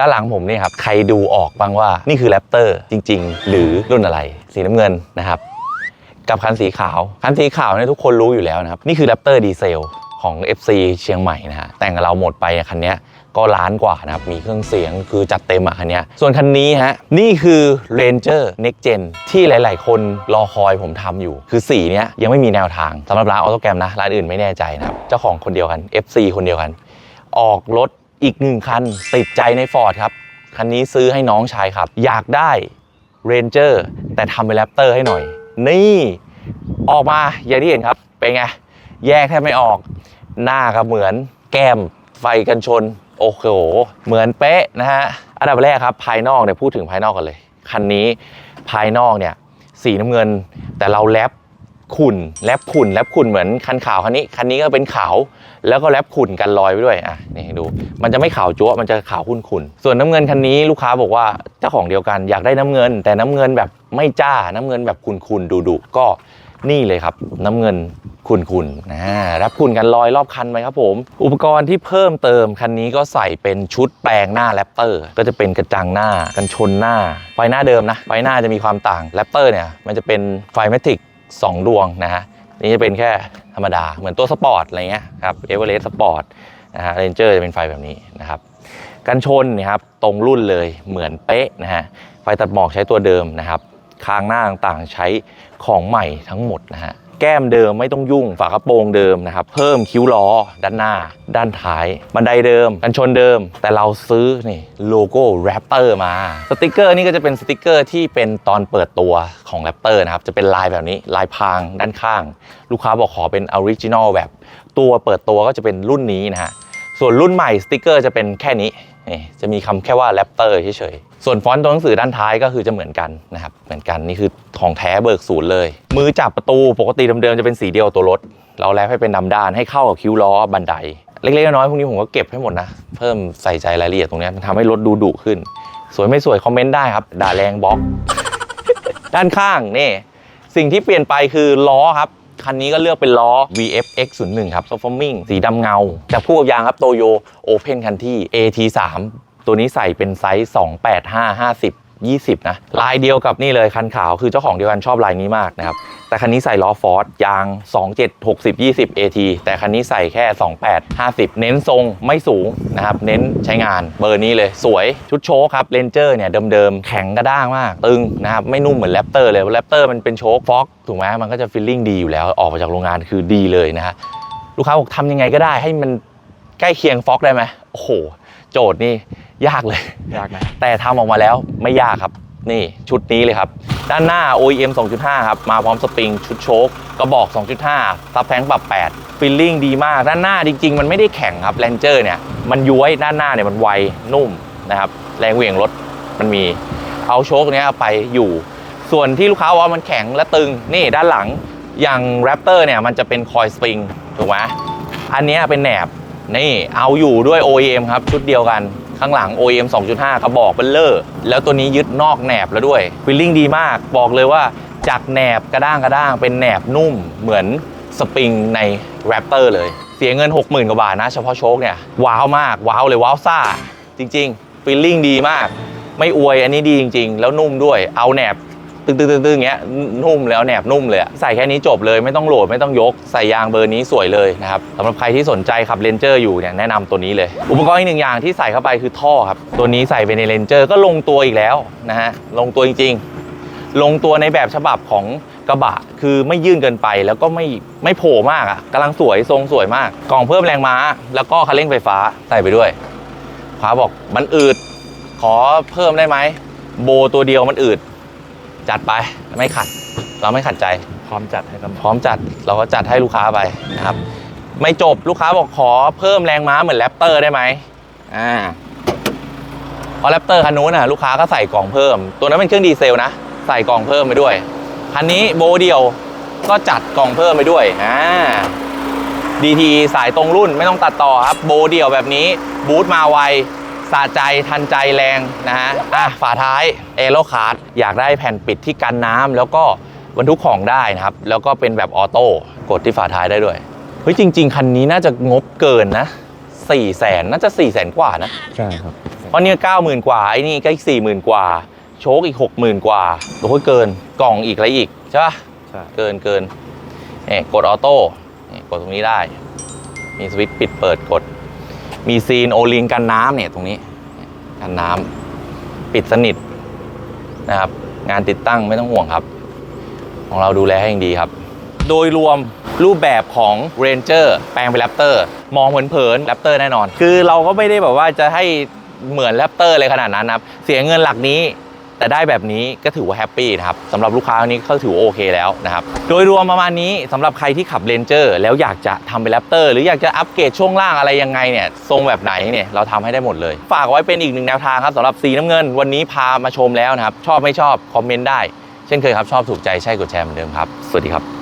ด้านหลังผมนี่ครับ ใครดูออกบ้างว่านี่คือแรปเตอร์จริง ๆ หรือรุ่นอะไร สีน้ำเงินนะครับ กับคันสีขาว คันสีขาวเนี่ยทุกคนรู้อยู่แล้วนะครับ นี่คือแรปเตอร์ดีเซลของ FC เชียงใหม่นะฮะ แต่งกับเราหมดไปคันนี้ก็ล้านกว่านะครับ มีเครื่องเสียงคือจัดเต็มอะคันนี้ส่วนคันนี้ฮะ นี่คือ Ranger Next Gen ที่หลาย ๆ คนรอคอยผมทำอยู่ คือสีเนี้ยยังไม่มีแนวทางสำหรับร้านออโตแกรมนะ ร้านอื่นไม่แน่ใจนะครับ เจ้าของคนเดียวกัน FC คนเดียวกัน ออกรถ อีกหนึ่งคัน ติดใจใน Ford ครับ คันนี้ซื้อให้น้องชายครับ อยากได้ Ranger แต่ทำเป็นแรปเตอร์ให้หน่อย นี่ ออกมาอย่างที่เห็นครับ เป็นไง แยกแทบไม่ออก หน้าก็เหมือนแก้มไฟกันชน โอ้โห เหมือนเป๊ะนะฮะ อันดับแรกครับ ภายนอกเนี่ยพูดถึงภายนอกกันเลย คันนี้ภายนอกเนี่ยสีน้ำเงินแต่เราแรป ขุ่นแรปขุ่นแรปขุ่นเหมือนคันขาวคันนี้คันนี้ก็เป็นขาวแล้วก็แรปขุ่นกันรอยไปด้วยอะนี่ดู มันจะไม่ขาวจั๊วมันจะขาวขุ่นๆส่วนน้ำเงินคันนี้ลูกค้าบอกว่าเจ้าของเดียวกันอยากได้น้ำเงิน แต่น้ำเงินแบบไม่จ้าน้ำเงินแบบขุ่นๆดุๆก็นี่เลยครับ น้ำเงินขุ่นๆนะแรปขุ่นกันรอยรอบคันไหมครับผม อุปกรณ์ที่เพิ่มเติมคันนี้ก็ใส่เป็นชุดแปลงหน้าแรปเตอร์ ก็จะเป็นกระจังหน้ากันชนหน้า ไฟหน้าเดิมนะ ไฟหน้าจะมีความต่างแรปเตอร์เนี่ยมันจะเป็นไฟแมทริก สองดวงนะฮะนี่จะเป็นแค่ธรรมดาเหมือนตัวสปอร์ตอะไรเงี้ยครับเอเวอเรสต์สปอร์ตนะฮะเรนเจอร์จะเป็นไฟแบบนี้นะครับกันชนนะครับตรงรุ่นเลยเหมือนเป๊ะนะฮะไฟตัดหมอกใช้ตัวเดิมนะครับคางหน้าต่างๆใช้ของใหม่ทั้งหมดนะฮะ แก้มเดิมไม่ต้องยุ่ง ฝากระโปรงเดิมนะครับ เพิ่มคิ้วล้อด้านหน้า ด้านท้าย บันไดเดิม กันชนเดิม แต่เราซื้อนี่โลโก้แรปเตอร์มา สติกเกอร์นี่ก็จะเป็นสติกเกอร์ที่เป็นตอนเปิดตัวของแรปเตอร์นะครับ จะเป็นลายแบบนี้ ลายพรางด้านข้าง ลูกค้าบอกขอเป็นออริจินอลแบบ ตัวเปิดตัวก็จะเป็นรุ่นนี้นะฮะ ส่วนรุ่นใหม่สติกเกอร์จะเป็นแค่นี้ นี่จะมีคำแค่ว่าแรปเตอร์เฉยๆ ส่วนฟอนต์ตัวหนังสือด้านท้ายก็คือจะเหมือนกันนะครับ เหมือนกันนี่คือของแท้เบิกศูนย์เลย มือจับประตูปกติเดิมๆจะเป็นสีเดียวตัวรถ เราแลปให้เป็นดำด้านให้เข้ากับคิ้วล้อบันได เล็กๆน้อยๆพวกนี้ผมก็เก็บให้หมดนะ เพิ่มใส่ใจรายละเอียดตรงนี้มันทำให้รถดูดุขึ้น สวยไม่สวยคอมเมนต์ได้ครับ ด่าแรงบล็อก ด้านข้างนี่สิ่งที่เปลี่ยนไปคือล้อครับคันนี้ก็เลือกเป็นล้อ VFX 0 1ครับ Performing สีดำเงา จากผู้กับยางครับโตโย Open คันที่ AT3 ตัวนี้ใส่เป็นไซส์ 285 50 20 นะ ลายเดียวกับนี่เลยคันขาวคือเจ้าของเดียวกันชอบลายนี้มากนะครับ แต่คันนี้ใส่ล้อฟอร์ดยาง 27 60 20 AT แต่คันนี้ใส่แค่ 28 50 เน้นทรงไม่สูงนะครับ เน้นใช้งานเบอร์นี้เลยสวยชุดโชคครับเลนเจอร์เนี่ยเดิมๆ แข็งกระด้างมาก ตึงนะครับ ไม่นุ่มเหมือนแรปเตอร์เลยแรปเตอร์มันเป็นโชคฟ็อกถูกไหมมันก็จะฟีลลิ่งดีอยู่แล้วออกมาจากโรงงานคือดีเลยนะฮะลูกค้าบอกทำยังไงก็ได้ให้มันใกล้เคียงฟ็อกได้ไหมโอ้โหโจทย์นี่ ยากเลย ยากนะแต่ทำออกมาแล้วไม่ยากครับ นี่ชุดนี้เลยครับ ด้านหน้า OEM 2.5 ครับ มาพร้อมสปริง ชุดโชคกระบอก 2.5ซับแพงปรับ 8 ฟิลลิ่งดีมาก ด้านหน้าจริง ๆ มันไม่ได้แข็งครับแ a นเจอร์เนี่ย มันย้วยด้านหน้าเนี่ยมันไวนุ่มนะครับ แรงเหวี่ยงรถมันมี เอาโชคเนี้ยไปอยู่ ส่วนที่ลูกค้าว่ามันแข็งและตึง นี่ด้านหลัง อย่างแรปเตอร์เนี่ยมันจะเป็นคอยสปริงถูกไหมอันเนี้ยเป็นแหนบ นี่เอาอยู่ด้วย OEM ครับ ชุดเดียวกัน ข้างหลัง OEM 2.5 กระบอกเบลเลอร์ แล้วตัวนี้ยึดนอกแหนบแล้วด้วยฟิลลิ่งดีมาก บอกเลยว่าจากแหนบกระด้างกระด้างเป็นแหนบนุ่มเหมือนสปริงในแรปเตอร์เลย เสียเงิน 60,000 กว่าบาทนะ เฉพาะโชคเนี่ย ว้าวมาก ว้าวเลย ว้าวซ่า จริงๆฟิลลิ่งดีมาก ไม่อวยอันนี้ดีจริง ๆ แล้วนุ่มด้วยเอาแหนบ ตึงตึงตึงตึงอย่างเงี้ยนุ่มแล้วแหนบนุ่มเลยใส่แค่นี้จบเลยไม่ต้องโหลดไม่ต้องยกใส่ยางเบอร์นี้สวยเลยนะครับสำหรับใครที่สนใจขับเรนเจอร์อยู่เนี่ยแนะนำตัวนี้เลย อุปกรณ์อีกหนึ่งอย่างที่ใส่เข้าไปคือท่อครับ ตัวนี้ใส่ไปในเรนเจอร์ก็ลงตัวอีกแล้วนะฮะลงตัวจริง ๆ ลงตัวในแบบฉบับของกระบะคือไม่ยื่นเกินไปแล้วก็ไม่ไม่โผล่มากอะกำลังสวยทรงสวยมาก กล่องเพิ่มแรงม้า แล้วก็คันเร่งไฟฟ้าใส่ไปด้วยฟ้าบอกมันอืดขอเพิ่มได้ไหมโบตัวเดียวมันอืด จัดไปไม่ขัด เราไม่ขัดใจ พร้อมจัดให้ครับพร้อมจัดเราก็จัดให้ลูกค้าไปนะครับ ไม่จบลูกค้าบอกขอเพิ่มแรงม้าเหมือนแรปเตอร์ได้ไหมอ่าเพราะแรปเตอร์คันนู้นน่ะลูกค้าก็ใส่กล่องเพิ่ม ตัวนั้นเป็นเครื่องดีเซลนะใส่กล่องเพิ่มไปด้วยคันนี้โบเดียวก็จัดกล่องเพิ่มไปด้วยอ่า DT สายตรงรุ่นไม่ต้องตัดต่อครับโบเดี่ยวแบบนี้บูทมาไว สะใจทันใจแรงนะฮะอะฝาท้ายเอโ c คาร์ดอยากได้แผ่นปิดที่กันน้ำแล้วก็บรรทุกของได้นะครับ แล้วก็เป็นแบบออโต้กดที่ฝาท้ายได้ด้วยเฮ้ยจริง ๆ คันนี้น่าจะงบเกินนะ4ี่แสนน่าจะ4ี่แสนกว่านะใช่ครับเพราะเนี่ยเก้าหมื่นกว่าไอ้นี่ก็อีกสี่หมื่นกว่า โชคอีกหกหมื่นกว่าโอ้ยเกินกล่องอีกอะไรอีกใช่ปะใช่เกินเกินนี่กดออโต้นี่กดตรงนี้ได้ มีสวิตช์ปิดเปิดกด มีซีนโอลิงกันน้ำเนี่ยตรงนี้กันน้ำปิดสนิทนะครับงานติดตั้งไม่ต้องห่วงครับ ของเราดูแลให้อย่างดีครับ โดยรวมรูปแบบของ Ranger แปลงเป็นแรปเตอร์มองเผินๆ Raptor แน่นอน คือเราก็ไม่ได้แบบว่าจะให้เหมือนแรปเตอร์เลยขนาดนั้นครับ เสียเงินหลักนี้ แต่ได้แบบนี้ก็ถือว่าแฮปปี้นะครับสำหรับลูกค้าคนนี้ก็ถือโอเคแล้วนะครับโดยรวมประมาณนี้สำหรับใครที่ขับเรนเจอร์แล้วอยากจะทำเป็นแรปเตอร์หรืออยากจะอัปเกรดช่วงล่างอะไรยังไงเนี่ยทรงแบบไหนเนี่ยเราทำให้ได้หมดเลย ฝากไว้เป็นอีกหนึ่งแนวทางครับสำหรับสีน้ำเงิน วันนี้พามาชมแล้วนะครับชอบไม่ชอบคอมเมนต์ได้ เช่นเคยครับชอบถูกใจใช่กดแชร์เหมือนเดิมครับสวัสดีครับ